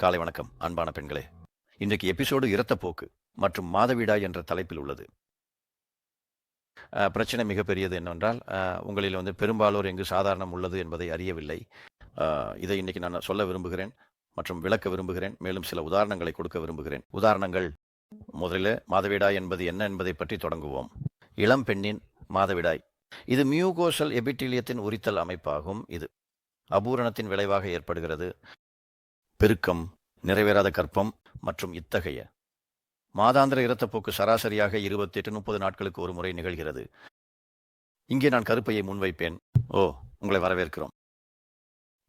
காலை வணக்கம் அன்பான பெண்களே. இன்றைக்கு எபிசோடு இரத்தப்போக்கு மற்றும் மாதவிடா என்ற தலைப்பில் உள்ளது. பிரச்சனை மிகப்பெரியது என்னவென்றால் உங்களில் வந்து பெரும்பாலோர் எங்கு சாதாரணம் உள்ளது என்பதை அறியவில்லை. இதை இன்னைக்கு நான் சொல்ல விரும்புகிறேன் மற்றும் விளக்க விரும்புகிறேன். மேலும் சில உதாரணங்களை கொடுக்க விரும்புகிறேன். உதாரணங்கள் முதலில் மாதவிடாய் என்பது என்ன என்பதை பற்றி தொடங்குவோம். இளம் பெண்ணின் மாதவிடாய். இது மியூகோசல் எபிட்டிலியத்தின் உரித்தல் அமைப்பாகும். இது அபூரணத்தின் விளைவாக ஏற்படுகிறது. பெருக்கம் நிறைவேறாத கற்பம் மற்றும் இத்தகைய. மாதாந்திர இரத்தப்போக்கு சராசரியாக இருபத்தி எட்டு முப்பது நாட்களுக்கு ஒரு முறை நிகழ்கிறது. இங்கே நான் கருப்பையை முன்வைப்பேன். ஓ உங்களை வரவேற்கிறோம்.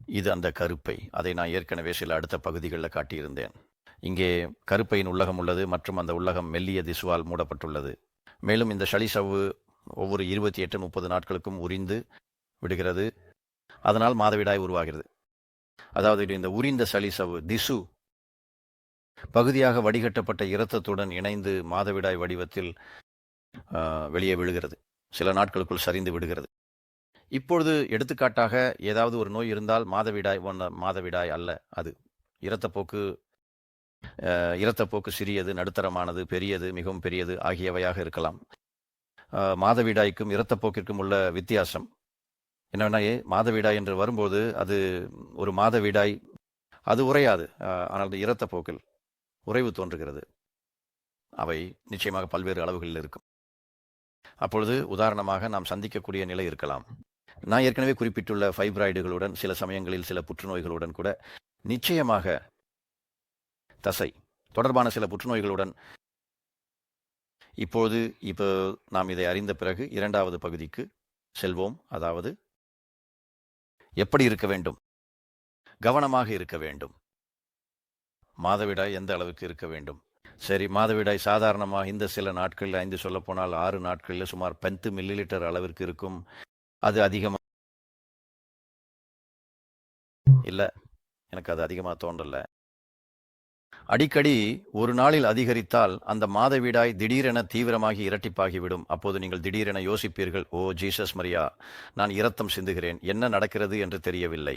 இது அந்த கருப்பை. அதை நான் ஏற்கனவே சில அடுத்த பகுதிகளில் காட்டியிருந்தேன். இங்கே கருப்பையின் உள்ளகம் உள்ளது மற்றும் அந்த உள்ளகம் மெல்லிய திசுவால் மூடப்பட்டுள்ளது. மேலும் இந்த சளிசவ்வு ஒவ்வொரு இருபத்தி எட்டு முப்பது நாட்களுக்கும் உரிந்து விடுகிறது. அதனால் மாதவிடாய் உருவாகிறது. அதாவது இந்த உரிந்த சளிசவு திசு பகுதியாக வடிகட்டப்பட்ட இரத்தத்துடன் இணைந்து மாதவிடாய் வடிவத்தில் வெளியே விழுகிறது. சில நாட்களுக்குள் சரிந்து விடுகிறது. இப்பொழுது எடுத்துக்காட்டாக ஏதாவது ஒரு நோய் இருந்தால் மாதவிடாய் ஒன்ன மாதவிடாய் அல்ல அது. இரத்தப்போக்கு இரத்தப்போக்கு சிறியது நடுத்தரமானது பெரியது மிகவும் பெரியது ஆகியவையாக இருக்கலாம். மாதவிடாய்க்கும் இரத்தப்போக்கிற்கும் உள்ள வித்தியாசம் என்னவென்னா ஏ, மாதவிடாய் என்று வரும்போது அது ஒரு மாதவிடாய். அது உறையாது. ஆனால் ஆனால் இரத்த போக்கில் உறைவு தோன்றுகிறது. அவை நிச்சயமாக பல்வேறு அளவுகளில் இருக்கும். அப்பொழுது உதாரணமாக நாம் சந்திக்கக்கூடிய நிலை இருக்கலாம். நான் ஏற்கனவே குறிப்பிட்டுள்ள ஃபைப்ராய்டுகளுடன் சில சமயங்களில் சில புற்றுநோய்களுடன் கூட நிச்சயமாக தசை தொடர்பான சில புற்றுநோய்களுடன் இப்போது இப்போ நாம் இதை அறிந்த பிறகு இரண்டாவது பகுதிக்கு செல்வோம். அதாவது எப்படி இருக்க வேண்டும்? கவனமாக இருக்க வேண்டும். மாதவிடாய் எந்த அளவுக்கு இருக்க வேண்டும்? சரி மாதவிடாய் சாதாரணமாக இந்த சில நாட்களில் ஐந்து சொல்லப்போனால் ஆறு நாட்களில் சுமார் பத்து மில்லி லிட்டர் அளவிற்கு இருக்கும். அது அதிகமாக இல்லை. எனக்கு அது அதிகமாக தோன்றல. அடிக்கடி ஒரு நாளில் அதிகரித்தால் அந்த மாதவிடாய் திடீரென தீவிரமாகி இரட்டிப்பாகிவிடும். அப்போது நீங்கள் திடீரென யோசிப்பீர்கள் ஓ ஜீசஸ் மரியா நான் இரத்தம் சிந்துகிறேன். என்ன நடக்கிறது என்று தெரியவில்லை.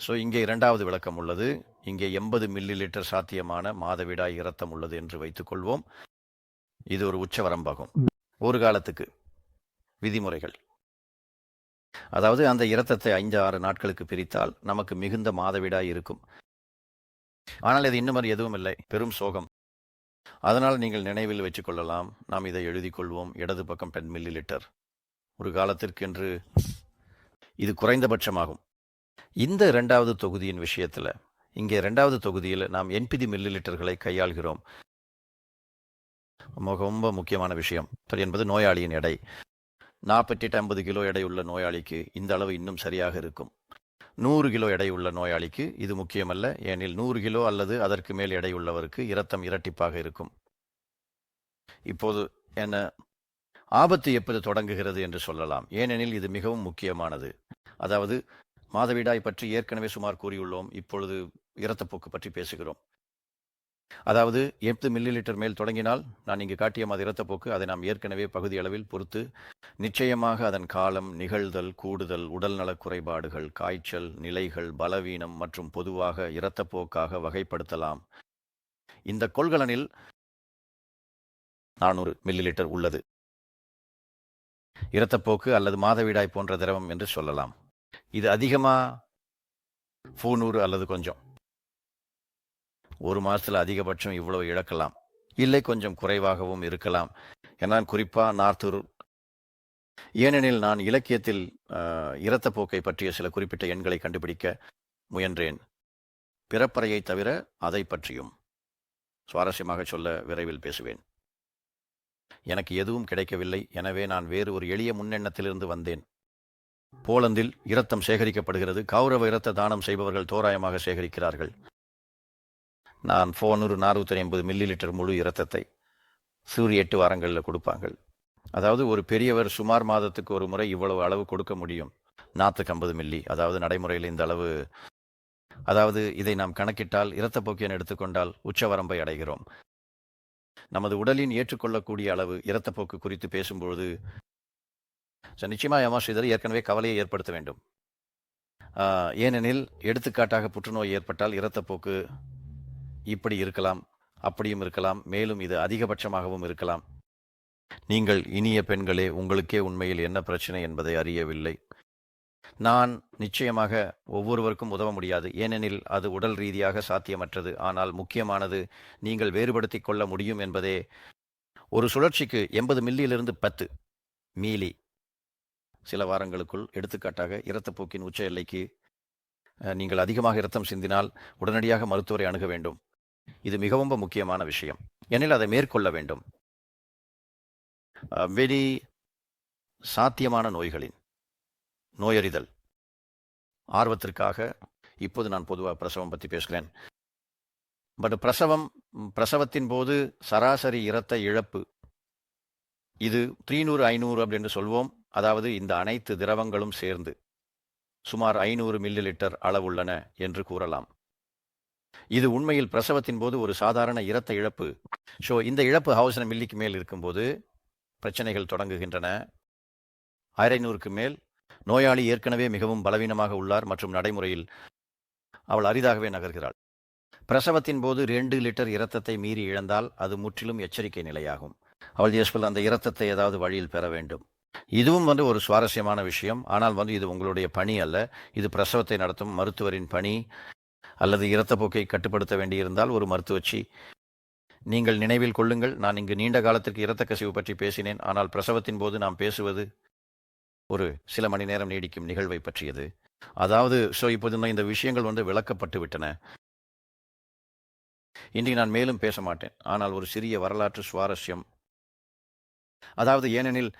ஸோ இங்கே இரண்டாவது விளக்கம் உள்ளது. இங்கே எண்பது மில்லி லிட்டர் சாத்தியமான மாதவிடாய் இரத்தம் உள்ளது என்று வைத்துக்கொள்வோம் இது ஒரு உச்சவரம்பாகும் ஒரு காலத்துக்கு விதிமுறைகள். அதாவது அந்த இரத்தத்தை ஐந்து ஆறு நாட்களுக்கு பிரித்தால் நமக்கு மிகுந்த மாதவிடாய் இருக்கும். ஆனால் இது இன்னும் எதுவும் இல்லை. பெரும் சோகம். அதனால் நீங்கள் நினைவில் வச்சுக் கொள்ளலாம் நாம் இதை எழுதி கொள்வோம் இடது பக்கம் டென் மில்லி லிட்டர் ஒரு காலத்திற்கென்று இது குறைந்தபட்சமாகும். இந்த இரண்டாவது தொகுதியின் விஷயத்தில் இங்கே இரண்டாவது தொகுதியில் நாம் என்பிதி மில்லி லிட்டர்களை கையாள்கிறோம். ரொம்ப முக்கியமான விஷயம். என்பது நோயாளியின் எடை. நாற்பத்தி எட்டு ஐம்பது கிலோ எடை உள்ள நோயாளிக்கு இந்த அளவு இன்னும் சரியாக இருக்கும். நூறு கிலோ எடை உள்ள நோயாளிக்கு இது முக்கியமல்ல. ஏனில் நூறு கிலோ அல்லது அதற்கு மேல் எடை உள்ளவருக்கு இரத்தம் இரட்டிப்பாக இருக்கும். இப்போது என்ன? ஆபத்து எப்போது தொடங்குகிறது என்று சொல்லலாம். ஏனெனில் இது மிகவும் முக்கியமானது. அதாவது மாதவிடாய் பற்றி ஏற்கனவே சுமார் கூறியுள்ளோம். இப்பொழுது இரத்தப்போக்கு பற்றி பேசுகிறோம். அதாவது எட்டு மில்லி லிட்டர் மேல் தொடங்கினால் நான் இங்கு காட்டிய மாதிரி இரத்தப்போக்கு அதை நாம் ஏற்கனவே பகுதி அளவில் பொறுத்து நிச்சயமாக அதன் காலம் நிகழ்தல் கூடுதல் உடல்நலக் குறைபாடுகள் காய்ச்சல் நிலைகள் பலவீனம் மற்றும் பொதுவாக இரத்தப்போக்காக வகைப்படுத்தலாம். இந்த கொள்கலனில் நானூறு மில்லி லிட்டர் உள்ளது இரத்தப்போக்கு அல்லது மாதவிடாய் போன்ற திரவம் என்று சொல்லலாம். இது அதிகமாக பூநூறு அல்லது கொஞ்சம். ஒரு மாசத்துல அதிகபட்சம் இவ்வளவு இழக்கலாம். இல்லை கொஞ்சம் குறைவாகவும் இருக்கலாம். ஏன்னா குறிப்பா நார்த்தூர். ஏனெனில் நான் இலக்கியத்தில் ஆஹ், இரத்தப்போக்கை பற்றிய சில குறிப்பிட்ட எண்களை கண்டுபிடிக்க முயன்றேன். பிறப்பறையை தவிர அதை பற்றியும். சுவாரஸ்யமாக சொல்ல விரைவில் பேசுவேன். எனக்கு எதுவும் கிடைக்கவில்லை. எனவே நான் வேறு ஒரு எளிய முன்னெண்ணத்திலிருந்து வந்தேன். போலந்தில் இரத்தம் சேகரிக்கப்படுகிறது. கௌரவ இரத்த தானம் செய்பவர்கள் தோராயமாக சேகரிக்கிறார்கள். நான் போனூறு நானூற்றி ஐம்பது மில்லி லிட்டர் முழு இரத்தத்தை சூரிய எட்டு வாரங்களில் கொடுப்பாங்க அதாவது ஒரு பெரியவர் சுமார் மாதத்துக்கு ஒரு முறை இவ்வளவு அளவு கொடுக்க முடியும். நாற்றுக்கு ஐம்பது மில்லி அதாவது நடைமுறையில் இந்த அளவு. அதாவது இதை நாம் கணக்கிட்டால் இரத்தப்போக்கியன் எடுத்துக்கொண்டால் உச்சவரம்பை அடைகிறோம். நமது உடலின் ஏற்றுக்கொள்ளக்கூடிய அளவு இரத்தப்போக்கு குறித்து பேசும்பொழுது ஸோ நிச்சயமாக யமா ஏற்கனவே கவலையை ஏற்படுத்த வேண்டும். ஏனெனில் எடுத்துக்காட்டாக புற்றுநோய் ஏற்பட்டால் இரத்தப்போக்கு இப்படி இருக்கலாம் அப்படியும் இருக்கலாம் மேலும் இது அதிகபட்சமாகவும் இருக்கலாம். நீங்கள் இனிய பெண்களே உங்களுக்கே உண்மையில் என்ன பிரச்சனை என்பதை அறியவில்லை. நான் நிச்சயமாக ஒவ்வொருவருக்கும் உதவ முடியாது. ஏனெனில் அது உடல் ரீதியாக சாத்தியமற்றது. ஆனால் முக்கியமானது நீங்கள் வேறுபடுத்திக் கொள்ள முடியும் என்பதே. ஒரு சுழற்சிக்கு எண்பது மில்லியிலிருந்து பத்து மீலி. சில வாரங்களுக்குள் எடுத்துக்காட்டாக இரத்தப்போக்கின் உச்ச எல்லைக்கு நீங்கள் அதிகமாக இரத்தம் சிந்தினால் உடனடியாக மருத்துவரை அணுக வேண்டும். இது மிகவும் முக்கியமான விஷயம். எனில் அதை மேற்கொள்ள வேண்டும். வெளி சாத்தியமான நோய்களின் நோயறிதல். ஆர்வத்திற்காக இப்போது நான் பொதுவாக பிரசவம் பற்றி பேசுகிறேன். பட் பிரசவம் பிரசவத்தின் போது சராசரி இரத்த இழப்பு. இது த்ரீநூறு ஐநூறு அப்படின்னு சொல்வோம். அதாவது இந்த அனைத்து திரவங்களும் சேர்ந்து சுமார் ஐநூறு மில்லி லிட்டர் அளவுள்ளன என்று கூறலாம். இது உண்மையில் பிரசவத்தின் போது ஒரு சாதாரண இரத்த இழப்பு. ஸோ இந்த இழப்பு ஹவுசன மில்லிக்கு மேல் இருக்கும்போது பிரச்சனைகள் தொடங்குகின்றன. ஐநூறுக்கு மேல் நோயாளி ஏற்கனவே மிகவும் பலவீனமாக உள்ளார் மற்றும் நடைமுறையில் அவள் அரிதாகவே நகர்கிறாள். பிரசவத்தின் போது ரெண்டு லிட்டர் இரத்தத்தை மீறி இழந்தால் அது முற்றிலும் எச்சரிக்கை நிலையாகும். அவள் யஸ்பல் அந்த இரத்தத்தை ஏதாவது வழியில் பெற வேண்டும். இதுவும் வந்து ஒரு சுவாரஸ்யமான விஷயம். ஆனால் வந்து இது உங்களுடைய பணி அல்ல. இது பிரசவத்தை நடத்தும் மருத்துவரின் பணி. அல்லது இரத்தப்போக்கை கட்டுப்படுத்த வேண்டியிருந்தால் ஒரு மருத்துவச்சி. நீங்கள் நினைவில் கொள்ளுங்கள் நான் இங்கு நீண்ட காலத்திற்கு இரத்த கசிவு பற்றி பேசினேன் ஆனால் பிரசவத்தின் போது நாம் பேசுவது ஒரு சில மணி நேரம் நீடிக்கும் நிகழ்வை பற்றியது. அதாவது ஸோ இப்போது இந்த விஷயங்கள் வந்து விளக்கப்பட்டு விட்டன. இன்றைக்கு நான் மேலும் பேச மாட்டேன் ஆனால் ஒரு சிறிய வரலாற்று சுவாரஸ்யம். அதாவது ஏனெனில்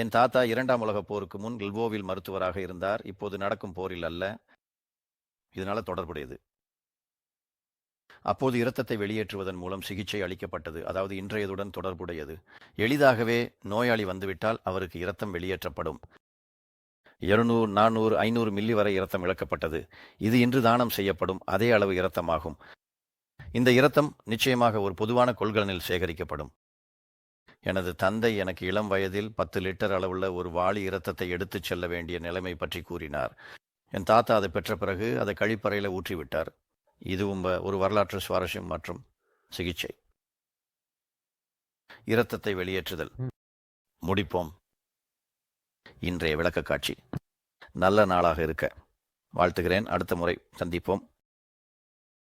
என் தாத்தா இரண்டாம் உலகப் போருக்கு முன் கில்வோவில் மருத்துவராக இருந்தார் இப்போது நடக்கும் போரில் அல்ல. இதனால தொடர்புடையது. அப்போது இரத்தத்தை வெளியேற்றுவதன் மூலம் சிகிச்சை அளிக்கப்பட்டது. அதாவது இன்றையதுடன் தொடர்புடையது. எளிதாகவே நோயாளி வந்துவிட்டால் அவருக்கு இரத்தம் வெளியேற்றப்படும். இருநூறு நானூறு ஐநூறு மில்லி வரை இரத்தம் இழக்கப்பட்டது. இது இன்று தானம் செய்யப்படும். அதே அளவு இரத்தமாகும். இந்த இரத்தம் நிச்சயமாக ஒரு பொதுவான கொள்கலனில் சேகரிக்கப்படும். எனது தந்தை எனக்கு இளம் வயதில் பத்து லிட்டர் அளவுள்ள ஒரு வாளி இரத்தத்தை எடுத்துச் செல்ல வேண்டிய நிலைமை பற்றி கூறினார். என் தாத்தா அதை பெற்ற பிறகு அதை கழிப்பறையில் ஊற்றிவிட்டார். இதுவும் ஒரு வரலாற்று சுவாரஸ்யம் மற்றும் சிகிச்சை. இரத்தத்தை வெளியேற்றுதல். முடிப்போம். இன்றைய விளக்கக்காட்சி. நல்ல நாளாக இருக்க. வாழ்த்துகிறேன். அடுத்த முறை சந்திப்போம்.